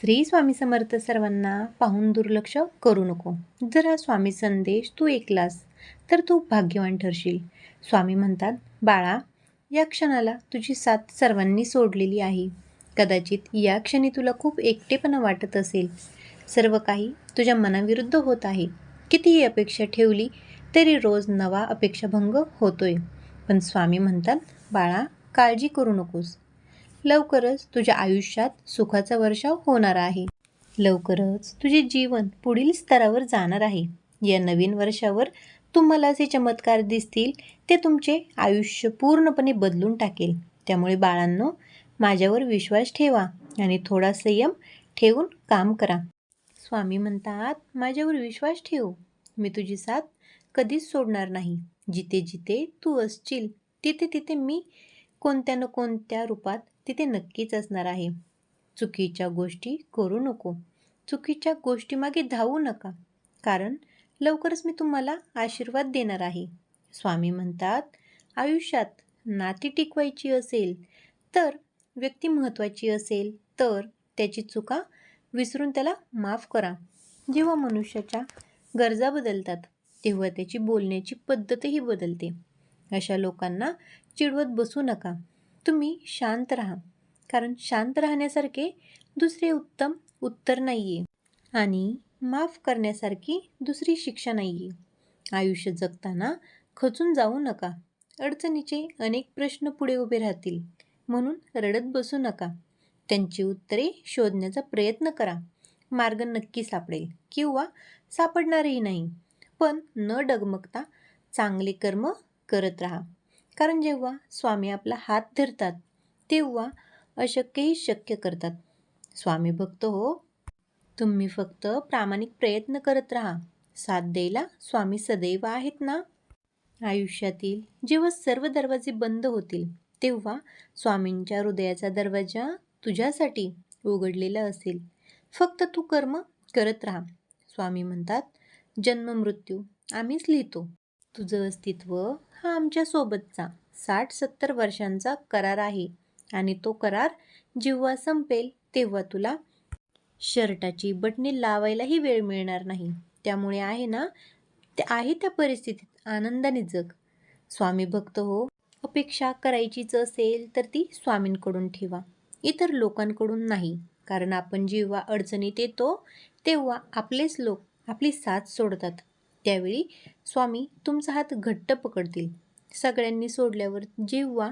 श्री स्वामी समर्थ सर्वांना पाहून दुर्लक्ष करू नको. जर हा स्वामी संदेश तू ऐकलास तर तू भाग्यवान ठरशील. स्वामी म्हणतात बाळा या क्षणाला तुझी साथ सर्वांनी सोडलेली आहे. कदाचित या क्षणी तुला खूप एकटेपणा वाटत असेल. सर्व काही तुझ्या मनाविरुद्ध होत आहे. कितीही अपेक्षा ठेवली तरी रोज नवा अपेक्षाभंग होतोय. पण स्वामी म्हणतात बाळा काळजी करू नकोस. लवकरच तुझ्या आयुष्यात सुखाचा वर्षाव होणार आहे. लवकरच तुझे जीवन पुढील स्तरावर जाणार आहे. या नवीन वर्षावर तुम्हाला जे चमत्कार दिसतील ते तुमचे आयुष्य पूर्णपणे बदलून टाकेल. त्यामुळे बाळांनो माझ्यावर विश्वास ठेवा आणि थोडा संयम ठेवून काम करा. स्वामी म्हणतात माझ्यावर विश्वास ठेव. मी तुझी साथ कधीच सोडणार नाही. जिथे जिथे तू असशील तिथे तिथे मी कोणत्या न कोणत्या रूपात तिथे नक्कीच असणार आहे. चुकीच्या गोष्टी करू नको. चुकीच्या गोष्टीमागे धावू नका. कारण लवकरच मी तुम्हाला आशीर्वाद देणार आहे. स्वामी म्हणतात आयुष्यात नाती टिकवायची असेल तर व्यक्ती महत्त्वाची असेल तर त्याची चुका विसरून त्याला माफ करा. जेव्हा मनुष्याच्या गरजा बदलतात तेव्हा त्याची बोलण्याची पद्धतही बदलते. अशा लोकांना चिडवत बसू नका. तुम्ही शांत राहा. कारण शांत राहण्यासारखे दुसरे उत्तम उत्तर नाही आहे आणि माफ करण्यासारखी दुसरी शिक्षा नाही आहे आयुष्य जगताना खचून जाऊ नका. अडचणीचे अनेक प्रश्न पुढे उभे राहतील. म्हणून रडत बसू नका. त्यांची उत्तरे शोधण्याचा प्रयत्न करा. मार्ग नक्की सापडेल किंवा सापडणारही नाही. पण न डगमगता चांगले कर्म करत राहा. कारण जेव्हा स्वामी आपला हात धरतात तेव्हा अशक्यही शक्य करतात. स्वामी भक्त हो तुम्ही फक्त प्रामाणिक प्रयत्न करत राहा. साथ द्यायला स्वामी सदैव आहेत ना? आयुष्यातील जेव्हा सर्व दरवाजे बंद होतील तेव्हा स्वामींच्या हृदयाचा दरवाजा तुझ्यासाठी उघडलेला असेल. फक्त तू कर्म करत राहा. स्वामी म्हणतात जन्म मृत्यू आम्हीच लिहितो. तुझं अस्तित्व हा आमच्यासोबतचा साठ सत्तर वर्षांचा करार आहे आणि तो करार जेव्हा संपेल तेव्हा तुला शर्टाची बटणी लावायलाही वेळ मिळणार नाही. त्यामुळे आहे ना ते आहे त्या परिस्थितीत आनंदाने जग. स्वामी भक्त हो अपेक्षा करायचीच असेल तर ती स्वामींकडून ठेवा. इतर लोकांकडून नाही. कारण आपण जेव्हा अडचणीत येतो तेव्हा आपलेच लोक आपली साथ सोडतात. त्यावेळी स्वामी तुमचा हात घट्ट पकडतील. सगळ्यांनी सोडल्यावर जेव्हा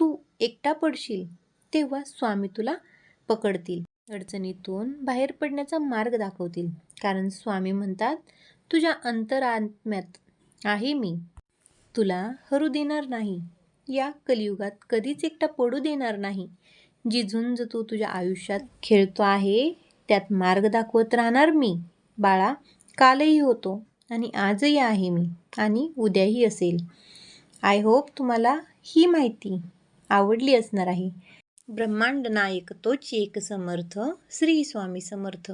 तू एकटा पडशील तेव्हा स्वामी तुला पकडतील. अडचणीतून बाहेर पडण्याचा मार्ग दाखवतील. कारण स्वामी म्हणतात तुझ्या अंतरात्म्यात आहे मी. तुला हरू देणार नाही. या कलियुगात कधीच एकटा पडू देणार नाही. जी झुंज तू तुझ्या आयुष्यात खेळतो आहे त्यात मार्ग दाखवत राहणार मी. बाळा कालही होतो. आणि आजही आहे मी आणि उद्याही असेल. आय होप तुम्हाला ही माहिती आवडली असणार आहे. ब्रह्मांड नायक तोच एक समर्थ श्री स्वामी समर्थ.